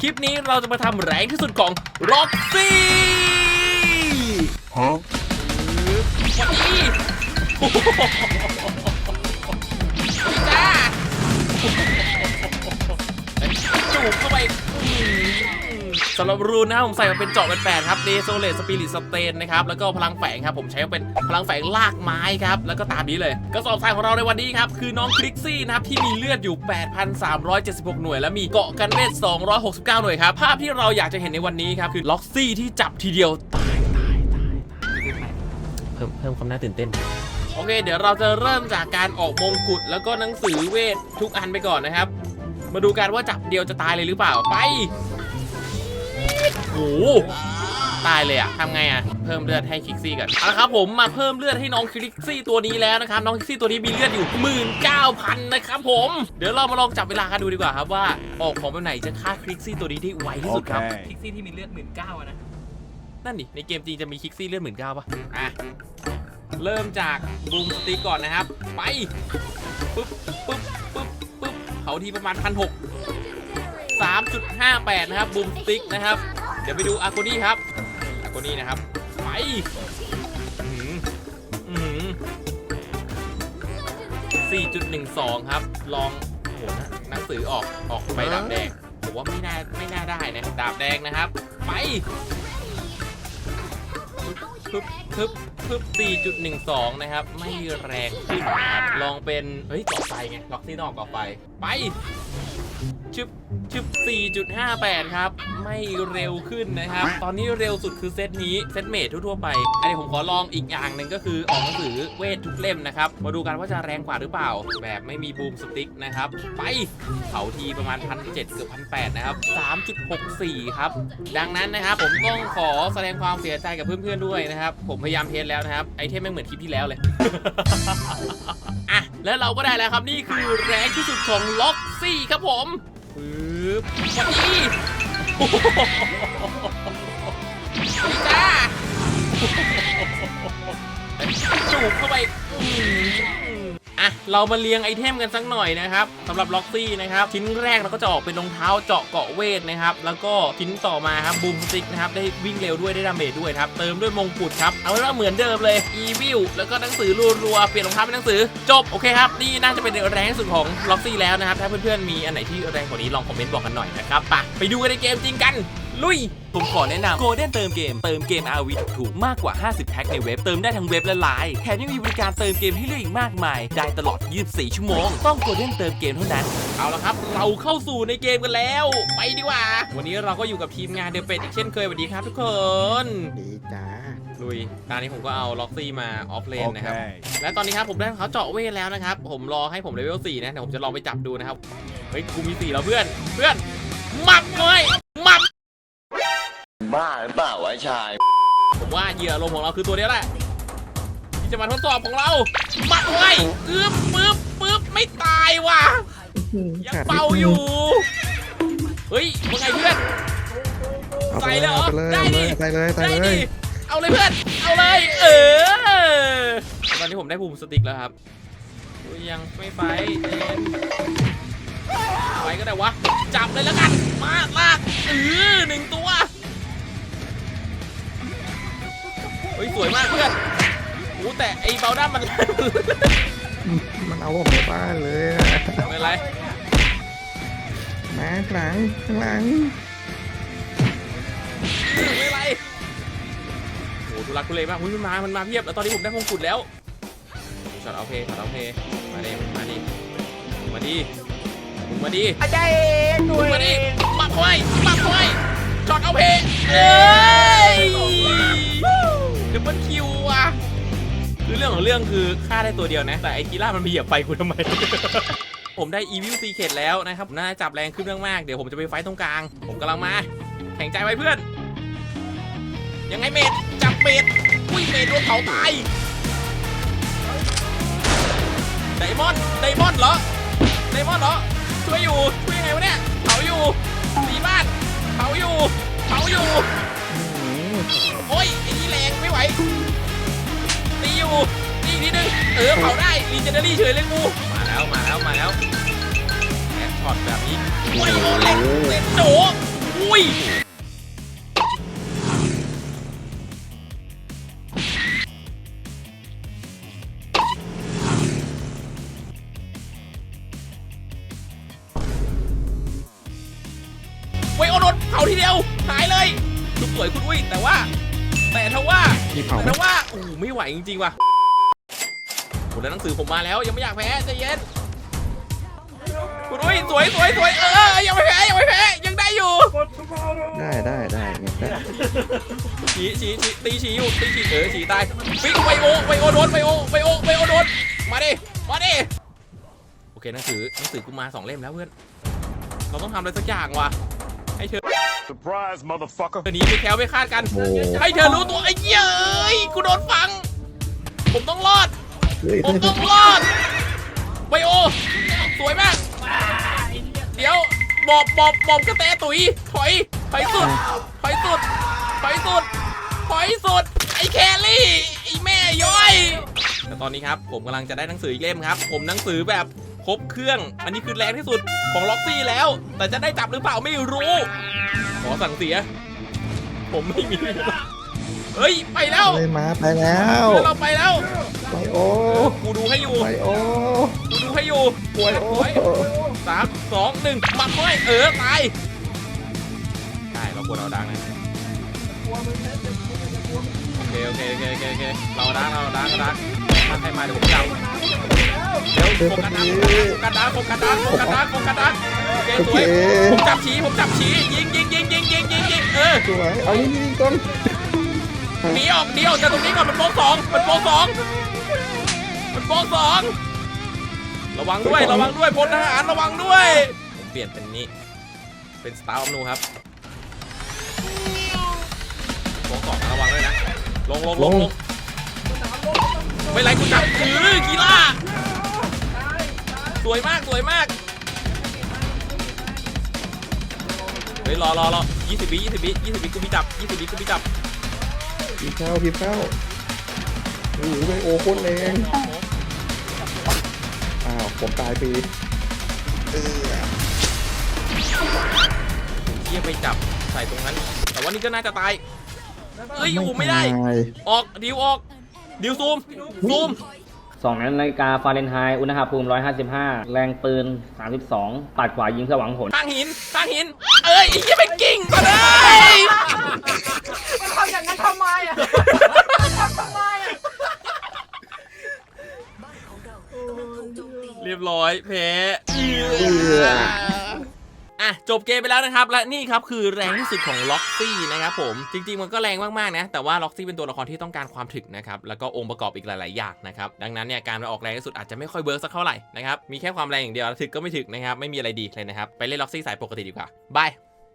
คลิปนี้เราจะมาทำแรงที่สุดของ Roxy ฮะวันนี้โอ้โหจ้าจูบเข้าไปอื้อหือ สำหรับรูนนะครับผมใส่มาเป็นเจาะเป็นแปดครับเดโซเลสสปิริตสเตนนะครับแล้วก็พลังแฝงครับผมใช้มาเป็นพลังแฝงลากไม้ครับแล้วก็ตามนี้เลยกระสอบทรายของเราในวันนี้ครับคือน้องคลิกซี่นะครับที่มีเลือดอยู่ 8,376 หน่วย และมีเกาะกันเวท 269 หน่วยครับภาพที่เราอยากจะเห็นในวันนี้ครับคือล็อกซี่ที่จับทีเดียวตายตายตายตายเพิ่มเพิ่มความน่าตื่นเต้นโอเค เดี๋ยวเราจะเริ่มจากการออกมงกุฎแล้วก็หนังสือเวททุกอันไปก่อนนะครับ มาดูกันว่าจับเดียวจะตายเลยหรือเปล่าไปโอ้โห ตายเลยอะทำไงอะเพิ่มเลือดให้คิกซี่ก่อนเอาละครับผมมาเพิ่มเลือดให้น้องคิกซี่ตัวนี้แล้วนะครับน้องคิกซี่ตัวนี้มีเลือดอยู่19,000นะครับผมเดี๋ยวเรามาลองจับเวลากันดูดีกว่าครับว่าออกของแบบไหนจะฆ่าคิกซี่ตัวนี้ได้ไวที่สุดครับ โอเคคิกซี่ที่มีเลือด19,000อะนะ นั่นดิในเกมจริงจะมีคิกซี่เลือด19,000ป่ะอะเริ่มจากบูมสติ๊กก่อนนะครับ ไป ปึ๊บปึ๊บปึ๊บปึ๊บเขาทีประมาณพันหก 3.58 นะครับบูมสติ๊กนะครับ เดี๋ยวไปดูอากูนี่ครับอากูนี่นะครับไปอื้อหืออื้อหือ4.12 ครับ ลองโอ้โหหนังสือออกออกไปดาบแดงผมว่าไม่น่าไม่น่าได้นะดาบแดงนะครับ ไปพึบพึบพึบ4.12 นะครับ ไม่แรงขึ้นะครับลองเป็น เฮ้ยต่อไปไงล็อกที่นอกต่อไปไป ชึบ ชึบ4.58 ครับ ไม่เร็วขึ้นนะครับ ตอนนี้เร็วสุดคือเซตนี้ เซตเมททั่วๆไป อันนี้ผมขอลองอีกอย่างหนึ่งก็คือออกหนังสือเวททุกเล่มนะครับ มาดูกันว่าจะแรงกว่าหรือเปล่า แบบไม่มีบูมสติ๊กนะครับ ไปเขาทีประมาณพันเเกือบพันแนะครับ 3.64 ครับ ดังนั้นนะครับผมต้องขอแสดงความเสียใจกับเพื่อนๆด้วยนะครับ ผมพยายามเทสแล้วนะครับ ไอเทมไม่เหมือนคลิปที่แล้วเลยอะแล้วเราก็ได้แล้วครับนี่คือแรงที่สุดของล็อกซี่ครับผม ปึ๊บวันนี้โอ้โหสวัสดีจ้าจูบเข้าไปอื้อหืออ่ะเรามาเรียงไอเทมกันสักหน่อยนะครับสำหรับล็อกซี่นะครับชิ้นแรกเราก็จะออกเป็นรองเท้าเจาะเกาะเวทนะครับแล้วก็ชิ้นต่อมาครับบูมสติกนะครับได้วิ่งเร็วด้วยได้ดาเมจด้วยครับเติมด้วยมงกุฎครับเอาเป็นว่าเหมือนเดิมเลยอีวิลแล้วก็หนังสือรัวๆเปลี่ยนรองเท้าเป็นหนังสือจบโอเคครับนี่น่าจะเป็นแรงสุดของล็อกซี่แล้วนะครับถ้าเพื่อนๆมีอันไหนที่แรงกว่านี้ลองคอมเมนต์บอกกันหน่อยนะครับไปไปดูกันในเกมจริงกัน ลุย ผมขอแนะนำ Golden เติมเกม เติมเกม RV ถูกๆมากกว่า 50 แพ็คในเว็บ เติมได้ทั้งเว็บและไลน์แถมยังมีบริการเติมเกมให้เลือกอีกมากมาย ได้ตลอด 24 ชั่วโมง ต้อง Golden เติมเกมเท่านั้น เอาละครับ เราเข้าสู่ในเกมกันแล้ว ไปดีกว่า วันนี้เราก็อยู่กับทีมงานเดอะเป็ดอีกเช่นเคยสวัสดีครับทุกคน ดีจ้าลุย ตอนนี้ผมก็เอาล็อกซี่มาออฟเลนโอนะเคครับ และตอนนี้ครับผมได้เขาเจาะเวทแล้วนะครับ ผมรอให้ผมเลเวล4นะเดี๋ยวผมจะลองไปจับดูนะครับ เฮ้ยกูมี4แล้วเพื่อน เพื่อน มับเลยมั บบ้าหรือเปล่าวะชาย ผมว่าเหยื่อลมของเราคือตัวนี้แหละที่จะมาทดสอบของเรามัดไว้อึ๊บปึ๊บปึ๊บไม่ตายว่ะยังเป่าอยู่ เฮ้ยมึงไงเพื่อน ใส่เลยเหรออาไปเลยได้ดิใส่เลยใส่ได้เลดิยเอาเลยเพื่อน เอาเลย เออ ตอนนี้ผมได้ภูมิสติกแล้วครับอุ๊ยยังไม่ไปเอ็นไปก็ได้วะ จับเลยแล้วกัน มาลากเออหนึ่งตัว เฮ้ยสวยมากเพื่อนโอ้แต่ไอ้เบลด้ามัน มันเอาผมในบ้านเลยอะไม่เป็นไรมาข้างหลังข้างหลังไม่เป็นไรโอ้ทุลักทุเลมากอุ้ยมันมา มันมาเพียบ แล้วตอนนี้ผมได้มงกุฎแล้วช็อตเอาเพย์ช็อตเอาเพย์มาดิมาดิมาดิมึงมาดิอาจารย์เองหน่มึวงยมาดิปักไว้ปักไว้ช็อตเอาเพย์เอ้ย ดับเบิลคิวอะคือเรื่องของเรื่องคือฆ่าได้ตัวเดียวนะ แต่ไอ้กีล่ามันไปเหยียบไฟกูทำไม ผมได้ Evil Secret แล้วนะครับน่าจับแรงขึ้นมากๆเดี๋ยวผมจะไปไฟต์ตรงกลาง ผมกำลังมา แข่งใจไว้เพื่อน ยังไงเมดจับเมดอุ้ยเมดโดนเผาตายไดมอนด์ไดมอนด์เหรอไดมอนด์เหรอช่วยอยู่ช่วยยังไงวะเนี่ยเผาอยู่ตีบ้านเผาอยู่เผาอยู่ โอ้ยไอ้นี่แรงไม่ไหวตีอยู่ตีอีกนิดนึงเออเผาได้รีเจนเนอรี่เฉยเลยงูมาแล้วมาแล้วมาแล้วแอดช็อตแบบนี้โอ้ยโอ้เล่นเล่นโจโย วยคุณอุ้ยแต่ว่า แต่ถ้าว่ามีเผาไหมแต่ว่าโอ้โหไม่ไหวจริงๆว่ะโหแล้วหนังสือผมมาแล้วยังไม่อยากแพ้ใจเย็นคุณอุ้ยสวยสวยสวยเออยังไม่แพ้ยังไม่แพ้ยังได้อยู่ได้ได้ได้เนี่ยได้ฉีฉีฉีตีฉีอยู่ตีฉีเออฉีตายฟิกไวโอไวโอโดนไวโอไวโอไวโอโดนมาดิมาดิโอเคหนังสือหนังสือกูมาสองเล่มแล้วเพื่อนเราต้องทำอะไรสักอย่างว่ะให้เธอ Surprise, motherfucker. เธอหนีไปแคล้วไม่คาดกันโอ้ ให้เธอรู้ตัวไอ้เหี้ยเอ้ยกูโดนฟัง ผมต้องรอด เฮ้ยผมต้องรอดไวโอ สวยมาก เดี๋ยวบอบบอบบอบกระแตตุ๋ยถอยถอยสุดถอยสุดถอยสุดถอยสุด ไอ้แคลรี่ ไอ้แม่ย้อยแต่ตอนนี้ครับ ผมกำลังจะได้หนังสืออีกเล่มครับ ผมหนังสือแบบครบเครื่อง อันนี้คือแรงที่สุดของล็อกซี่แล้ว แต่จะได้จับหรือเปล่าไม่รู้ ขอสั่งเสีย ผมไม่มี เฮ้ย ไปแล้วเลยมาไปแล้วเพื่อนเราไปแล้ว ไปโอกูดูให้อยู่ ไปโอกูดูให้อยู่ไปโอสามสองหนึ่งมัดเข้าไปเออตายใช่เราควรเอาดังนะ โอเคโอเคโอเคโอเคโอเคเราดังเราดังเราดังถ้าใครมาเดี๋ยวผมจับเดี๋ยวโฟกัสดังโฟกัสดังโฟกัสดังโฟกัสดังโฟกัสดัง โอเคโอสเควยผมจับชี้ผมจับชี้ยิงยิงยิงยิงยิงยิงยิงเออสวย เอานี่นี่ก่อนหนีออกหนีออกจากตรงนี้ก่อนมันโป๊กสองมันโป๊กสองมันโป๊กสองระวังด้วยระวังด้วยพลทหารระวังด้วยผมเปลี่ยนเป็นนี้ เป็นสตาร์ออฟนูครับโป๊กสองนะระวังด้วยนะลงลงลงลงไม่ไรกูจับถือกีฬาสวยมากสวยมาก ฮ้ยรอรอรอ20วิ20วิ20วิกูมีจับ20วิกูมีจับพีเข้าพีเข้าโอ้โหไปโอโคตรแรงอ้าวผมตายปีเออเที่ยไปจับใส่ตรงนั้น แต่ว่านี่ก็น่าจะตายเอ้ยโอ้ไม่ได้ตายออกดิวออกดิวซูมซูม สองนาฬิกาฟาเรนไฮต์อุณหภูมิ 155 แรงปืน 32 ปัดขวายิงเพื่อหวังผลข้างหินข้างหิน เอ้ยไอ้เหี้ยไปกิ่งมาเลยทำอย่างนั้นทำไมอะทำทำไมอะเรียบร้อยแพ้อ่ะจบเกมไปแล้วนะครับ และนี่ครับคือแรงที่สุดของล็อกซี่นะครับผมจริงๆมันก็แรงมากๆนะแต่ว่าล็อกซี่เป็นตัวละครที่ต้องการความถึกนะครับแล้วก็องค์ประกอบอีกหลายๆอย่างนะครับดังนั้นเนี่ยการไปออกแรงที่สุดอาจจะไม่ค่อยเบิร์กสักเท่าไหร่นะครับมีแค่ความแรงอย่างเดียวถึกก็ไม่ถึกนะครับไม่มีอะไรดีเลยนะครับไปเล่นล็อกซี่สายปกติดีกว่าบาย